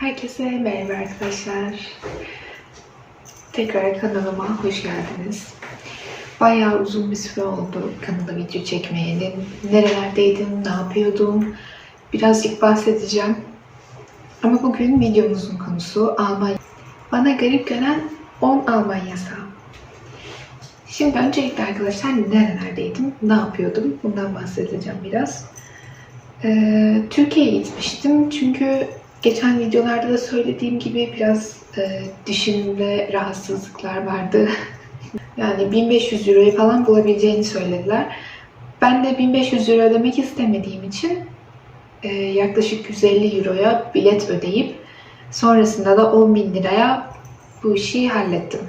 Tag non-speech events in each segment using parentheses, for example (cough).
Herkese merhaba arkadaşlar. Tekrar kanalıma hoş geldiniz. Bayağı uzun bir süre oldu kanala video çekmeyeli. Nerelerdeydim, ne yapıyordum birazcık bahsedeceğim. Ama bugün videomuzun konusu Almanya. Bana garip gelen 10 Alman yasağı. Şimdi öncelikle arkadaşlar nerelerdeydim, ne yapıyordum bundan bahsedeceğim biraz. Ee, Türkiye'ye gitmiştim çünkü geçen videolarda da söylediğim gibi biraz e, dişimde rahatsızlıklar vardı. (laughs) yani 1500 euroyu falan bulabileceğini söylediler. Ben de 1500 euro ödemek istemediğim için e, yaklaşık 150 euroya bilet ödeyip sonrasında da 10.000 liraya bu işi hallettim.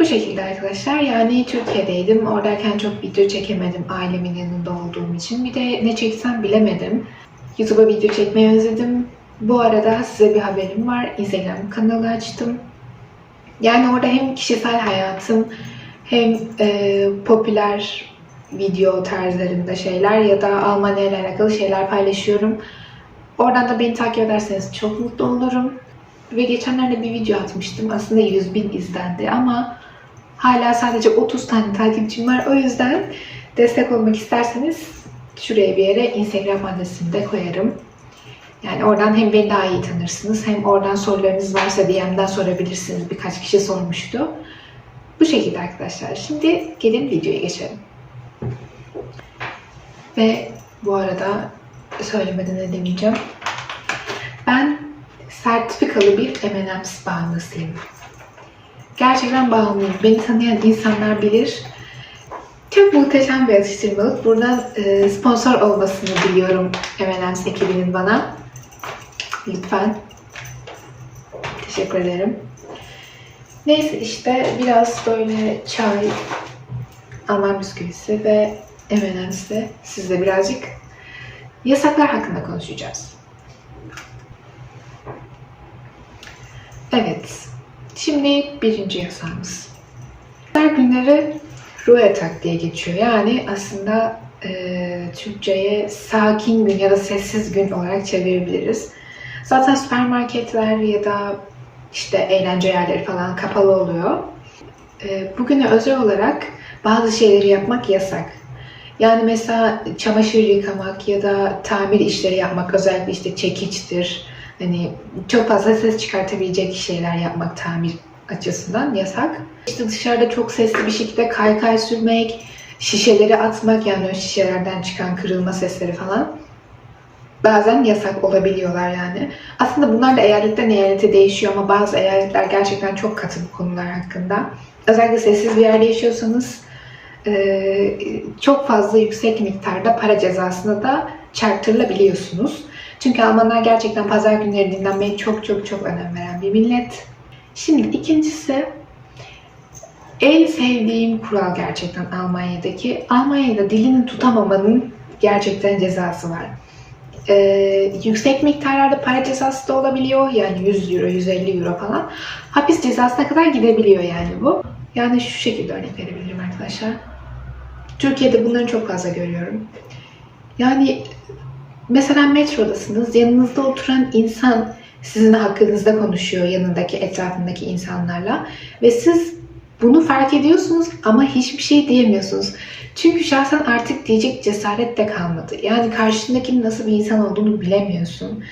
Bu şekilde arkadaşlar yani Türkiye'deydim. Oradayken çok video çekemedim ailemin yanında olduğum için. Bir de ne çeksem bilemedim. YouTube'a video çekmeyi özledim. Bu arada size bir haberim var. Instagram kanalı açtım. Yani orada hem kişisel hayatım hem e, popüler video tarzlarında şeyler ya da Almanya ile alakalı şeyler paylaşıyorum. Oradan da beni takip ederseniz çok mutlu olurum. Ve geçenlerde bir video atmıştım. Aslında 100 bin izlendi ama hala sadece 30 tane takipçim var. O yüzden destek olmak isterseniz şuraya bir yere Instagram adresini de koyarım. Yani oradan hem beni daha iyi tanırsınız hem oradan sorularınız varsa DM'den sorabilirsiniz. Birkaç kişi sormuştu. Bu şekilde arkadaşlar. Şimdi gelin videoya geçelim. Ve bu arada söylemeden edemeyeceğim. Ben sertifikalı bir M&M's bağımlısıyım. Gerçekten bağımlıyım. Beni tanıyan insanlar bilir. Çok muhteşem bir atıştırmalık. Buradan e, sponsor olmasını diliyorum M&M's ekibinin bana. Lütfen. Teşekkür ederim. Neyse işte biraz böyle çay, Alman bisküvisi ve M&M's'le sizle birazcık yasaklar hakkında konuşacağız. Evet. Şimdi birinci yasağımız. Her günleri Ruhetag diye geçiyor. Yani aslında e, Türkçe'ye sakin gün ya da sessiz gün olarak çevirebiliriz. Zaten süpermarketler ya da işte eğlence yerleri falan kapalı oluyor. E, bugüne özel olarak bazı şeyleri yapmak yasak. Yani mesela çamaşır yıkamak ya da tamir işleri yapmak özellikle işte çekiçtir. Hani çok fazla ses çıkartabilecek şeyler yapmak tamir açısından yasak. İşte dışarıda çok sesli bir şekilde kaykay sürmek, şişeleri atmak yani o şişelerden çıkan kırılma sesleri falan bazen yasak olabiliyorlar yani. Aslında bunlar da eyaletten eyalete değişiyor ama bazı eyaletler gerçekten çok katı bu konular hakkında. Özellikle sessiz bir yerde yaşıyorsanız e, çok fazla yüksek miktarda para cezasına da çarptırılabiliyorsunuz. Çünkü Almanlar gerçekten pazar günleri dinlenmeye çok çok çok önem veren bir millet. Şimdi ikincisi en sevdiğim kural gerçekten Almanya'daki. Almanya'da dilini tutamamanın gerçekten cezası var. Ee, yüksek miktarlarda para cezası da olabiliyor. Yani 100 euro, 150 euro falan. Hapis cezasına kadar gidebiliyor yani bu. Yani şu şekilde örnek verebilirim arkadaşlar. Türkiye'de bunları çok fazla görüyorum. Yani mesela metrodasınız, yanınızda oturan insan sizin hakkınızda konuşuyor yanındaki etrafındaki insanlarla ve siz bunu fark ediyorsunuz ama hiçbir şey diyemiyorsunuz. Çünkü şahsen artık diyecek cesaret de kalmadı. Yani karşındakinin nasıl bir insan olduğunu bilemiyorsun.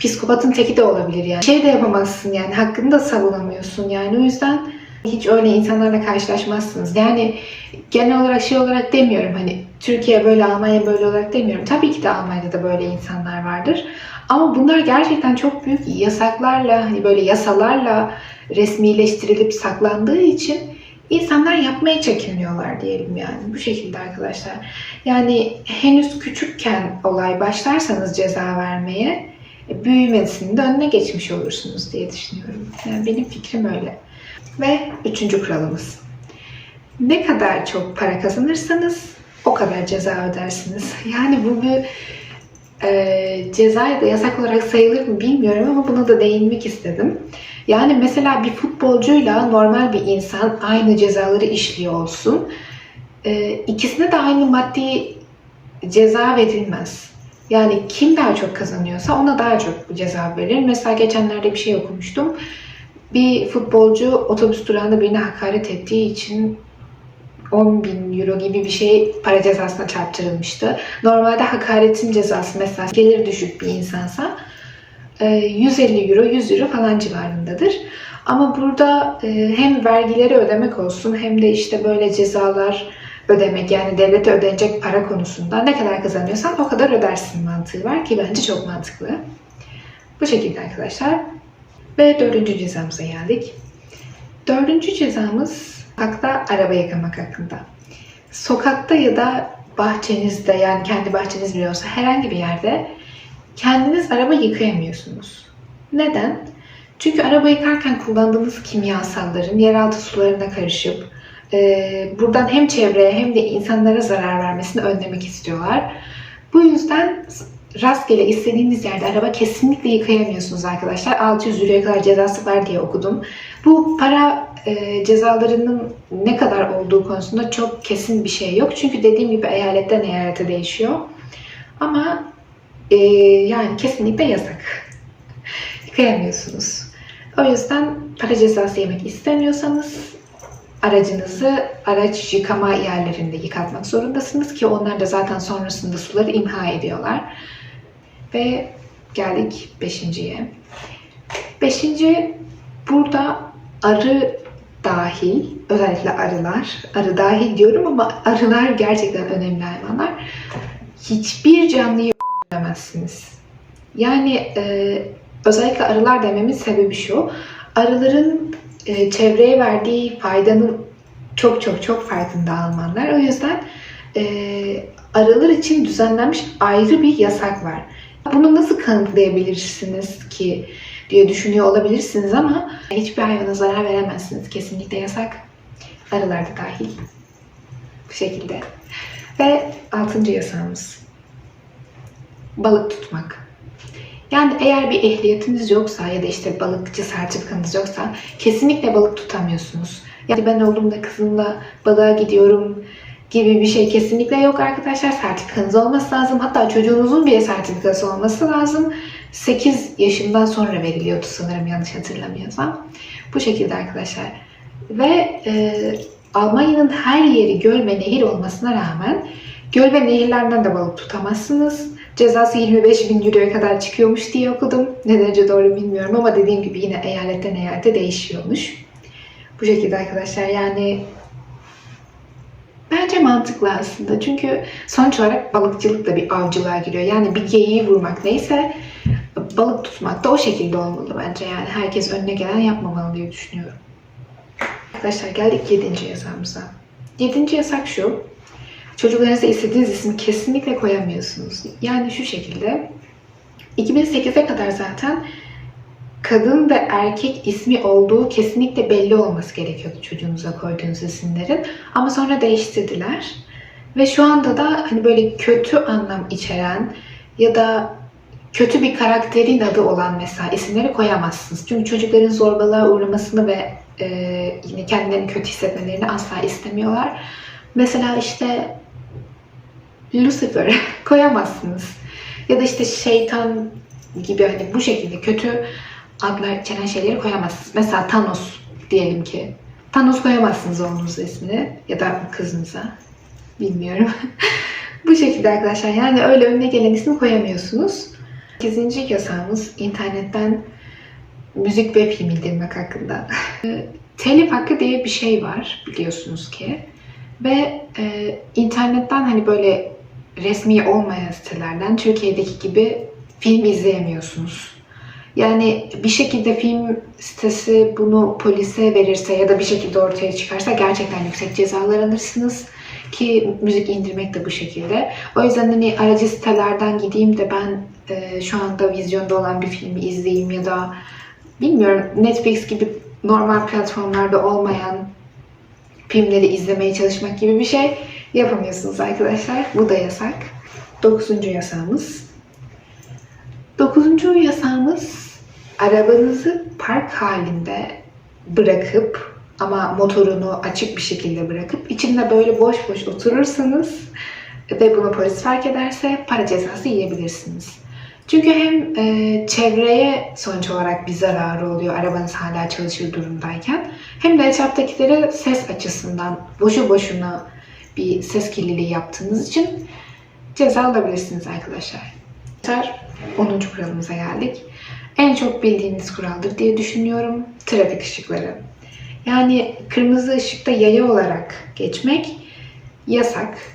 Psikopatın teki de olabilir yani. Şey de yapamazsın yani hakkını da savunamıyorsun yani o yüzden hiç öyle insanlarla karşılaşmazsınız. Yani genel olarak şey olarak demiyorum hani Türkiye böyle Almanya böyle olarak demiyorum. Tabii ki de Almanya'da da böyle insanlar vardır. Ama bunlar gerçekten çok büyük yasaklarla hani böyle yasalarla resmileştirilip saklandığı için insanlar yapmaya çekiniyorlar diyelim yani bu şekilde arkadaşlar. Yani henüz küçükken olay başlarsanız ceza vermeye e, büyümesinin de önüne geçmiş olursunuz diye düşünüyorum. Yani benim fikrim öyle. Ve üçüncü kuralımız. Ne kadar çok para kazanırsanız o kadar ceza ödersiniz. Yani bu bir e, ceza da yasak olarak sayılır mı bilmiyorum ama buna da değinmek istedim. Yani mesela bir futbolcuyla normal bir insan aynı cezaları işliyor olsun. E, ikisine de aynı maddi ceza verilmez. Yani kim daha çok kazanıyorsa ona daha çok ceza verilir. Mesela geçenlerde bir şey okumuştum. Bir futbolcu otobüs durağında birine hakaret ettiği için 10 bin euro gibi bir şey para cezasına çarptırılmıştı. Normalde hakaretin cezası mesela gelir düşük bir insansa e, 150 euro, 100 euro falan civarındadır. Ama burada e, hem vergileri ödemek olsun hem de işte böyle cezalar ödemek yani devlete ödenecek para konusunda ne kadar kazanıyorsan o kadar ödersin mantığı var ki bence çok mantıklı. Bu şekilde arkadaşlar. Ve dördüncü cezamıza geldik. Dördüncü cezamız sokakta araba yıkamak hakkında. Sokakta ya da bahçenizde yani kendi bahçeniz bile olsa herhangi bir yerde kendiniz araba yıkayamıyorsunuz. Neden? Çünkü araba yıkarken kullandığınız kimyasalların yeraltı sularına karışıp e, buradan hem çevreye hem de insanlara zarar vermesini önlemek istiyorlar. Bu yüzden rastgele istediğiniz yerde araba kesinlikle yıkayamıyorsunuz arkadaşlar. 600 liraya kadar cezası var diye okudum. Bu para e, cezalarının ne kadar olduğu konusunda çok kesin bir şey yok. Çünkü dediğim gibi eyaletten eyalete değişiyor. Ama e, yani kesinlikle yasak. Yıkayamıyorsunuz. O yüzden para cezası yemek istemiyorsanız aracınızı araç yıkama yerlerinde yıkatmak zorundasınız ki onlar da zaten sonrasında suları imha ediyorlar. Ve geldik beşinciye. Beşinci burada arı dahil, özellikle arılar, arı dahil diyorum ama arılar gerçekten önemli hayvanlar. Hiçbir canlıyı öldüremezsiniz. Yani e, özellikle arılar dememin sebebi şu. Arıların e, çevreye verdiği faydanın çok çok çok farkında Almanlar. O yüzden e, arılar için düzenlenmiş ayrı bir yasak var. Bunu nasıl kanıtlayabilirsiniz ki diye düşünüyor olabilirsiniz ama hiçbir hayvana zarar veremezsiniz. Kesinlikle yasak. Arılar da dahil. Bu şekilde. Ve altıncı yasağımız. Balık tutmak. Yani eğer bir ehliyetiniz yoksa ya da işte balıkçı sertifikanız yoksa kesinlikle balık tutamıyorsunuz. Yani ben oğlumla kızımla balığa gidiyorum gibi bir şey kesinlikle yok arkadaşlar. Sertifikanız olması lazım. Hatta çocuğunuzun bile sertifikası olması lazım. 8 yaşından sonra veriliyordu sanırım yanlış hatırlamıyorsam. Bu şekilde arkadaşlar. Ve e, Almanya'nın her yeri göl ve nehir olmasına rağmen göl ve nehirlerden de balık tutamazsınız. Cezası 25 bin euroya kadar çıkıyormuş diye okudum. Ne derece doğru bilmiyorum ama dediğim gibi yine eyaletten eyalete değişiyormuş. Bu şekilde arkadaşlar yani bence mantıklı aslında. Çünkü sonuç olarak balıkçılık da bir avcılığa giriyor. Yani bir geyiği vurmak neyse balık tutmak da o şekilde olmalı bence. Yani herkes önüne gelen yapmamalı diye düşünüyorum. Arkadaşlar geldik 7. yasağımıza. 7. yasak şu. Çocuklarınıza istediğiniz ismi kesinlikle koyamıyorsunuz. Yani şu şekilde 2008'e kadar zaten kadın ve erkek ismi olduğu kesinlikle belli olması gerekiyordu çocuğunuza koyduğunuz isimlerin. Ama sonra değiştirdiler. Ve şu anda da hani böyle kötü anlam içeren ya da kötü bir karakterin adı olan mesela isimleri koyamazsınız. Çünkü çocukların zorbalığa uğramasını ve e, yine kendilerini kötü hissetmelerini asla istemiyorlar. Mesela işte Lucifer (laughs) koyamazsınız. Ya da işte şeytan gibi hani bu şekilde kötü adlar içeren şeyleri koyamazsınız. Mesela Thanos diyelim ki. Thanos koyamazsınız oğlunuza ismini ya da kızınıza. Bilmiyorum. (laughs) bu şekilde arkadaşlar yani öyle önüne gelen ismi koyamıyorsunuz. 8. yasağımız internetten müzik ve film indirmek hakkında. Telif hakkı diye bir şey var biliyorsunuz ki. Ve e, internetten hani böyle resmi olmayan sitelerden Türkiye'deki gibi film izleyemiyorsunuz. Yani bir şekilde film sitesi bunu polise verirse ya da bir şekilde ortaya çıkarsa gerçekten yüksek cezalar alırsınız. Ki müzik indirmek de bu şekilde. O yüzden hani aracı sitelerden gideyim de ben e, şu anda vizyonda olan bir filmi izleyeyim ya da bilmiyorum Netflix gibi normal platformlarda olmayan filmleri izlemeye çalışmak gibi bir şey yapamıyorsunuz arkadaşlar. Bu da yasak. Dokuzuncu yasağımız. Dokuzuncu yasağımız arabanızı park halinde bırakıp ama motorunu açık bir şekilde bırakıp içinde böyle boş boş oturursanız ve bunu polis fark ederse para cezası yiyebilirsiniz. Çünkü hem e, çevreye sonuç olarak bir zararı oluyor arabanız hala çalışır durumdayken hem de etraftakilere ses açısından boşu boşuna bir ses kirliliği yaptığınız için ceza alabilirsiniz arkadaşlar. Arkadaşlar 10. kuralımıza geldik. En çok bildiğiniz kuraldır diye düşünüyorum. Trafik ışıkları. Yani kırmızı ışıkta yaya olarak geçmek yasak.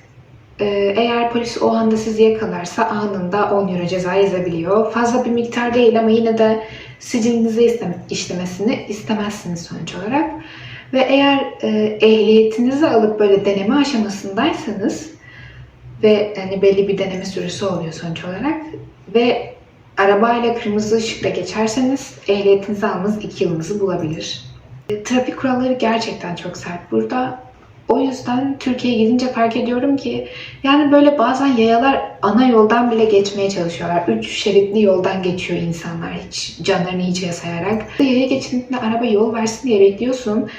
Ee, Eğer polis o anda sizi yakalarsa anında 10 euro ceza yazabiliyor. Fazla bir miktar değil ama yine de sicilinize istem- işlemesini istemezsiniz sonuç olarak. Ve eğer e, ehliyetinizi alıp böyle deneme aşamasındaysanız ve hani belli bir deneme süresi oluyor sonuç olarak ve arabayla kırmızı ışıkta geçerseniz ehliyetinizi almanız 2 yılınızı bulabilir. E, Trafik kuralları gerçekten çok sert burada. O yüzden Türkiye'ye gidince fark ediyorum ki yani böyle bazen yayalar ana yoldan bile geçmeye çalışıyorlar. Üç şeritli yoldan geçiyor insanlar hiç canlarını hiçe sayarak. Yaya geçidinde araba yol versin diye bekliyorsun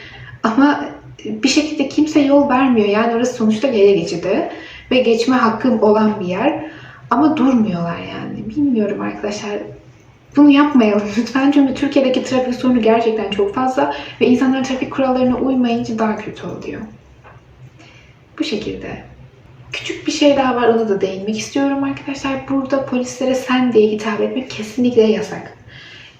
ama bir şekilde kimse yol vermiyor. Yani orası sonuçta yaya geçidi ve geçme hakkım olan bir yer. Ama durmuyorlar yani. Bilmiyorum arkadaşlar. Bunu yapmayalım (laughs) lütfen çünkü Türkiye'deki trafik sorunu gerçekten çok fazla ve insanlar trafik kurallarına uymayınca daha kötü oluyor. Bu şekilde. Küçük bir şey daha var ona da değinmek istiyorum arkadaşlar. Burada polislere sen diye hitap etmek kesinlikle yasak.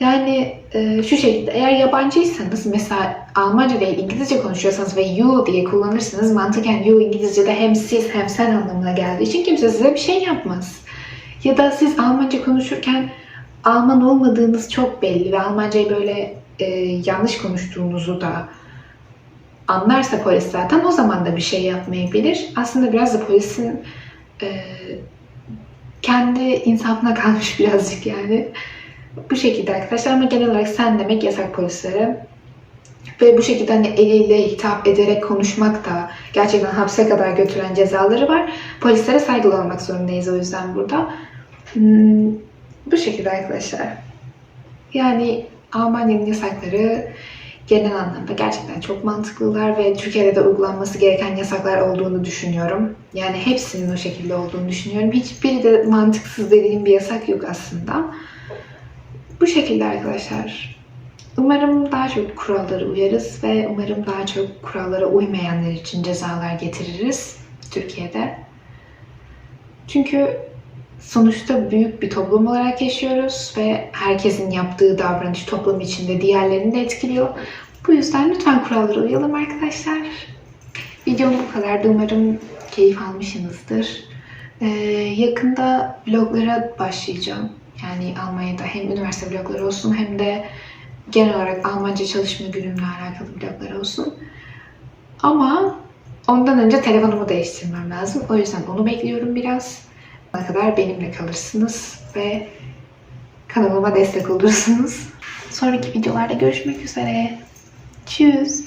Yani e, şu şekilde eğer yabancıysanız mesela Almanca değil İngilizce konuşuyorsanız ve you diye kullanırsanız mantıken you İngilizce'de hem siz hem sen anlamına geldiği için kimse size bir şey yapmaz. Ya da siz Almanca konuşurken Alman olmadığınız çok belli ve Almancayı böyle e, yanlış konuştuğunuzu da anlarsa polis zaten o zaman da bir şey yapmayabilir. Aslında biraz da polisin e, kendi insafına (laughs) kalmış birazcık yani. Bu şekilde arkadaşlar ama genel olarak sen demek yasak polislere. Ve bu şekilde hani eliyle hitap ederek konuşmak da gerçekten hapse kadar götüren cezaları var. Polislere saygılı olmak zorundayız o yüzden burada. Hmm, bu şekilde arkadaşlar. Yani Almanya'nın yasakları genel anlamda gerçekten çok mantıklılar ve Türkiye'de de uygulanması gereken yasaklar olduğunu düşünüyorum. Yani hepsinin o şekilde olduğunu düşünüyorum. Hiçbiri de mantıksız dediğim bir yasak yok aslında. Bu şekilde arkadaşlar. Umarım daha çok kurallara uyarız ve umarım daha çok kurallara uymayanlar için cezalar getiririz Türkiye'de. Çünkü sonuçta büyük bir toplum olarak yaşıyoruz ve herkesin yaptığı davranış toplum içinde diğerlerini de etkiliyor. Bu yüzden lütfen kurallara uyalım arkadaşlar. Videom bu kadardı. Umarım keyif almışsınızdır. Ee, yakında vloglara başlayacağım. Yani Almanya'da hem üniversite vlogları olsun hem de genel olarak Almanca çalışma günümle alakalı vloglar olsun. Ama ondan önce telefonumu değiştirmem lazım. O yüzden onu bekliyorum biraz. Ne kadar benimle kalırsınız ve kanalıma destek olursunuz. Sonraki videolarda görüşmek üzere. Tschüss.